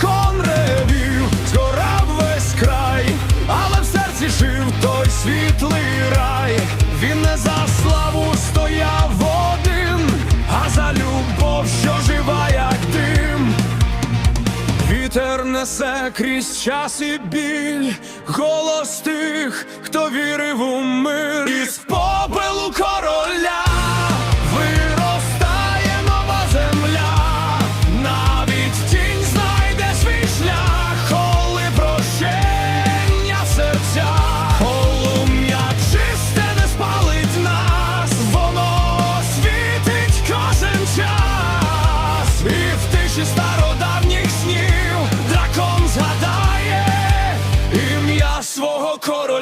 дракон ревів, згорав весь край, але в серці жив той світлий рай. Він не за славу стояв один, а за любов, що жива, як дим. Вітер несе крізь час і біль, голос тих, хто вірив у мир.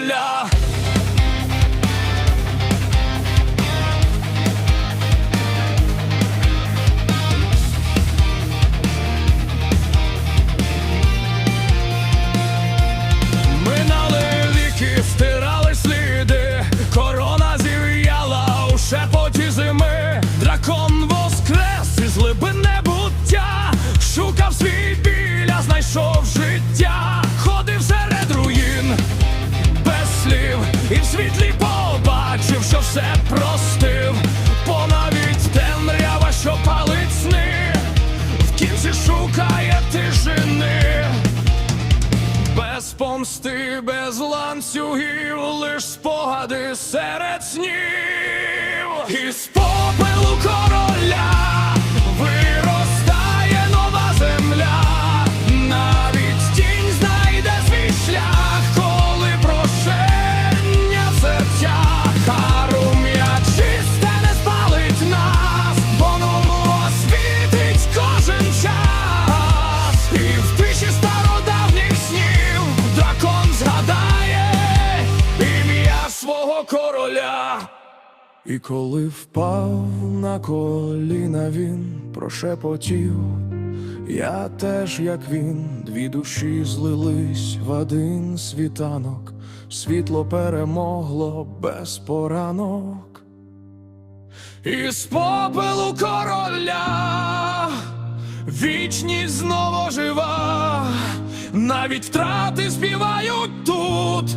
Свого ланцюгів, лиш спогади серед снів. Із короля. І коли впав на коліна він прошепотів, я теж, як він, дві душі злились в один світанок, світло перемогло без поранок. Із попелу короля вічність знову жива, навіть втрати співають тут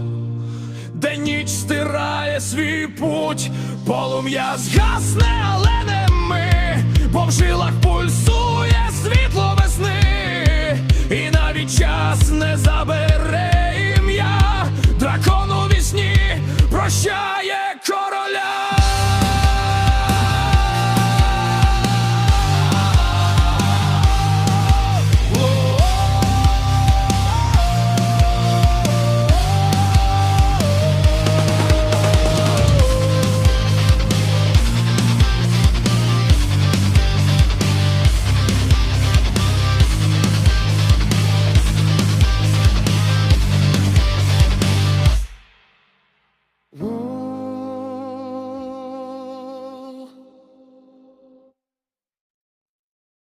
де ніч стирає свій путь, полум'я згасне, але не ми, бо в жилах пульсує світло весни, і навіть час не за.